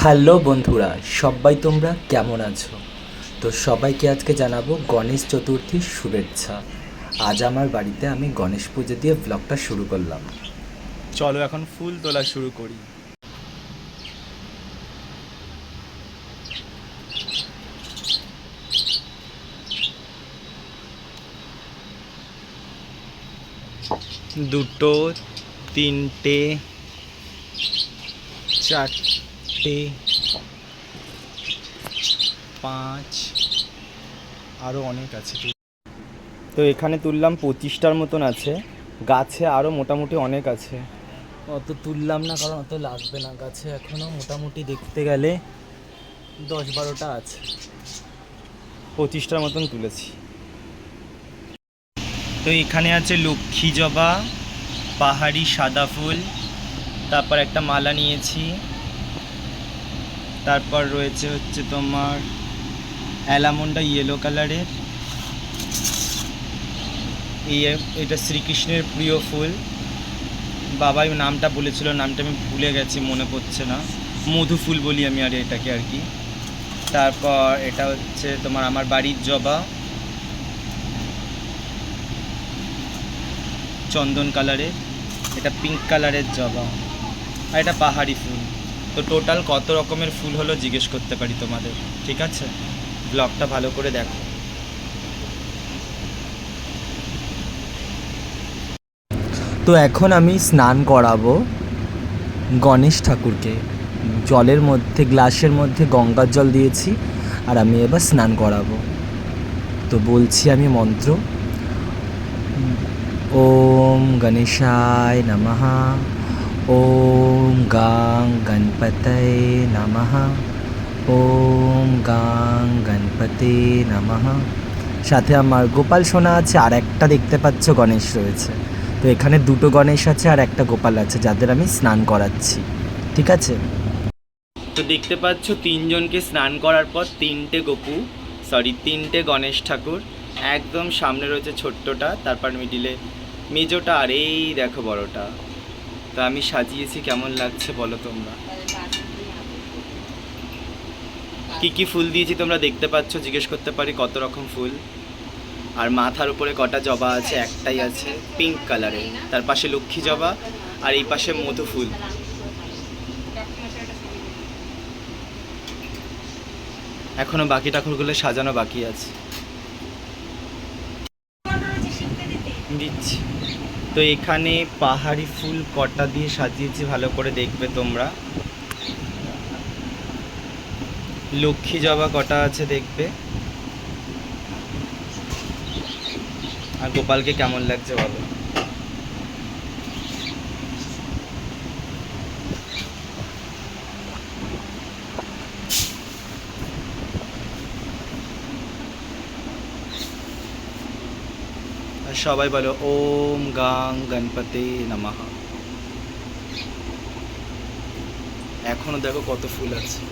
Hello বন্ধুরা, সবাই তোমরা কেমন আছো? তো সবাইকে আজকে জানাব গণেশ চতুর্থীর শুভেচ্ছা। আজ আমার বাড়িতে আমি গণেশ পুজো দিয়ে ব্লগটা শুরু করলাম। চলো এখন ফুল তোলা শুরু করি। দুটো, তিনটে, চারটে পাঁচ আরও অনেক আছে। তো এখানে তুললাম পঁচিশটার মতন আছে। গাছে আরও মোটামুটি অনেক আছে। অত তুললাম না কারণ অত লাগবে না। গাছে এখনও মোটামুটি দেখতে গেলে দশ বারোটা আছে। পঁচিশটার মতন তুলেছি। তো এখানে আছে লক্ষ্মী জবা পাহাড়ি সাদা ফুল তারপর একটা মালা নিয়েছি। তারপর রয়েছে হচ্ছে তোমার অ্যালামন্ডা ইয়েলো কালারের এই এটা শ্রীকৃষ্ণের প্রিয় ফুল। বাবাই নামটা বলেছিল, নামটা আমি ভুলে গেছি, মনে পড়ছে না। মধু ফুল বলি আমি আর এটাকে আর কি। তারপর এটা হচ্ছে তোমার আমার বাড়ির জবা। চন্দন কালারের এটা পিঙ্ক কালারের জবা। আর এটা পাহাড়ি ফুল। তো টোটাল কত রকমের ফুল হলো জিজ্ঞেস করতে পারি তোমাদের, ঠিক আছে? ব্লগটা ভালো করে দেখো। তো এখন আমি স্নান করাবো গণেশ ঠাকুরকে। জলের মধ্যে, গ্লাসের মধ্যে গঙ্গার জল দিয়েছি, আর আমি এবার স্নান করাবো। তো বলছি আমি মন্ত্র। ওম গণেশায় নমঃ। ওম গাং গণপতয়ে নমঃ ওম গাং গণপতে নমঃ সাথে আমার গোপাল সোনা আছে, আর একটা দেখতে পাচ্ছ গণেশ রয়েছে। তো এখানে দুটো গণেশ আছে আর একটা গোপাল আছে, যাদের আমি স্নান করাচ্ছি। ঠিক আছে? তো দেখতে পাচ্ছ, তিনজনকে স্নান করার পর তিনটে গোপু সরি তিনটে গণেশ ঠাকুর। একদম সামনে রয়েছে ছোট্টটা, তারপর মিডিলে মেজোটা, আর এই দেখো বড়টা। তো আমি সাজিয়েছি, কেমন লাগছে বলো তোমরা? কি কি ফুল দিয়েছি তোমরা দেখতে পাচ্ছ? জিজ্ঞেস করতে পারি কত রকম ফুল। আর মাথার উপরে কটা জবা আছে? একটাই আছে পিঙ্ক কালারের তার পাশে লক্ষ্মী জবা, আর এই পাশে মধু ফুল। এখনও বাকি ঠাকুরগুলো সাজানো বাকি আছে। দিচ্ছি। তো এখানে পাহাড়ি ফুল কটা দিয়ে সাজিয়েছি, ভালো করে দেখবে তোমরা। লক্ষ্মী জবা কটা আছে দেখবে। আর গোপালকে কেমন লাগছে বলো? সবাই বলো, ওম গাং গণপতি নমঃ। এখনও দেখো কত ফুল আছে।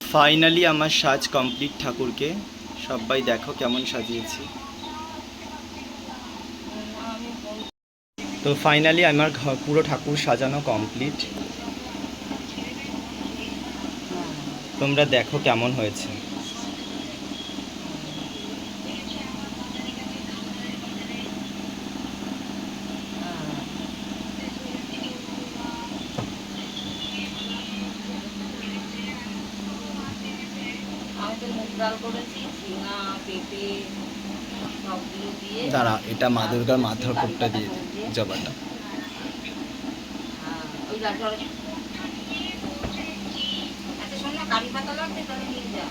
ফাইনালি আমার সাজ কমপ্লিট ঠাকুরকে। সবাই দেখো কেমন সাজিয়েছি। তো ফাইনালি আমার পুরো ঠাকুর সাজানো কমপ্লিট তোমরা দেখো কেমন হয়েছে আমি তো মুগ ডাল করেছি ঝিঙা পেঁপে সবগুলো দিয়ে দাঁড়া এটা মা দুর্গার মাথার দিয়ে জবাটা হ্যাঁ, ওই লাঠি আচ্ছা শোন না কারি পাতা লাগবে তাহলে নিয়ে যা।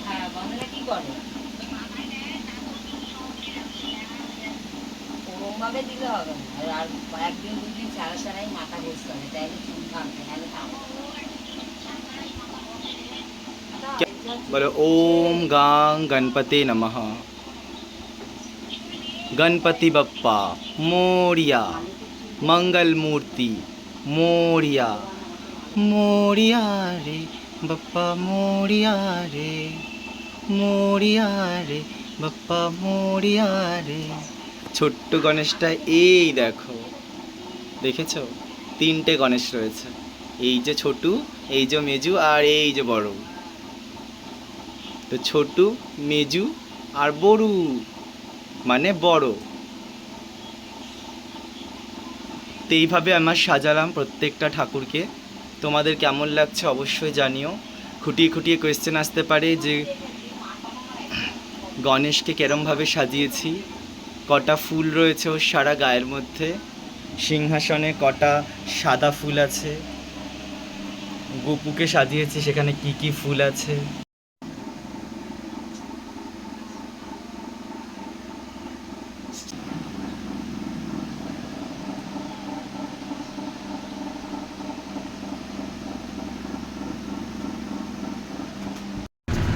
হ্যাঁ কি করে? ওরমভাবে দিলে হবে না। আর- একদিন দুদিন ছাড়া ছাড়াই মাথা বসতে হবে তাইলে বলো ওম গাং গণপতি নমঃ গণপতি বাপ্পা মোরিয়া মঙ্গল মূর্তি মোরিয়া মোরিয়া রে বাপ্পা মোরিয়া রে মোরিয়া রে বাপ্পা মোরিয়া রে ছোট্ট গণেশটা এই দেখো দেখেছ তিনটে গণেশ রয়েছে। এই যে ছোটু, এই যে মেজু আর এই যে বড়। তো ছোটু, মেজু আর বড়ু মানে বড়। তো এইভাবে আমার সাজালাম প্রত্যেকটা ঠাকুরকে। তোমাদের কেমন লাগছে অবশ্যই জানিও। খুঁটিয়ে খুঁটিয়ে কোয়েশ্চেন আসতে পারে যে গণেশকে কেরমভাবে সাজিয়েছি। কটা ফুল রয়েছে ওর সারা গায়ের মধ্যে। সিংহাসনে কটা সাদা ফুল আছে? গোপুকে সাজিয়েছি সেখানে কি কি ফুল আছে?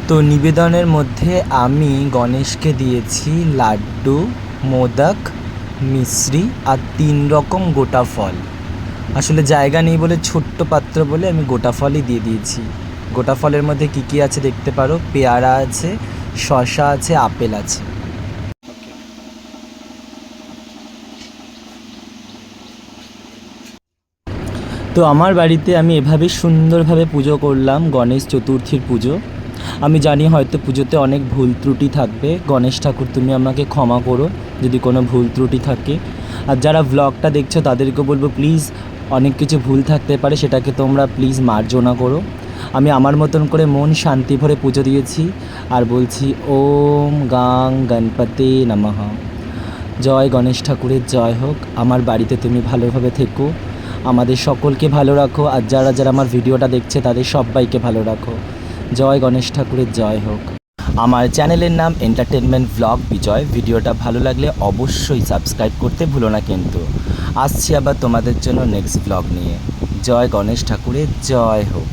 তো নিবেদনের মধ্যে আমি গণেশকে দিয়েছি লাড্ডু, মোদক মিশ্রি আর তিন রকম গোটা ফল। আসলে জায়গা নেই বলে ছোট্ট পাত্র বলে আমি গোটা ফলই দিয়ে দিয়েছি। গোটা ফলের মধ্যে কী কী আছে দেখতে পারো? পেয়ারা আছে, শসা আছে, আপেল আছে। তো আমার বাড়িতে আমি এভাবে সুন্দরভাবে পুজো করলাম, গণেশ চতুর্থীর পুজো। আমি জানি হয়তো পুজোতে অনেক ভুল ত্রুটি থাকবে। গণেশ ঠাকুর, তুমি আমাকে ক্ষমা করো যদি কোনো ভুল ত্রুটি থাকে। আর যারা ব্লগটা দেখছ, তাদেরকে বলব, প্লিজ, অনেক কিছু ভুল থাকতে পারে, সেটাকে তোমরা প্লিজ মার্জনা করো। আমি আমার মতন করে মন শান্তি ভরে পুজো দিয়েছি আর বলছি, ওম গাং গণপতি নমঃ। জয় গণেশ ঠাকুরের, জয় হোক। আমার বাড়িতে তুমি ভালোভাবে থেকো। আমাদের সকলকে ভালো রাখো। আর যারা যারা আমার ভিডিওটা দেখছে, তাদের সবাইকে ভালো রাখো। জয় গণেশ ঠাকুরের জয় হোক। আমার চ্যানেলের নাম এন্টারটেনমেন্ট ব্লগ বিজয়। ভিডিওটা ভালো লাগলে অবশ্যই সাবস্ক্রাইব করতে ভুলো না কিন্তু। আসছি আবার তোমাদের জন্য নেক্সট ব্লগ নিয়ে। জয় গণেশ ঠাকুরের জয় হোক।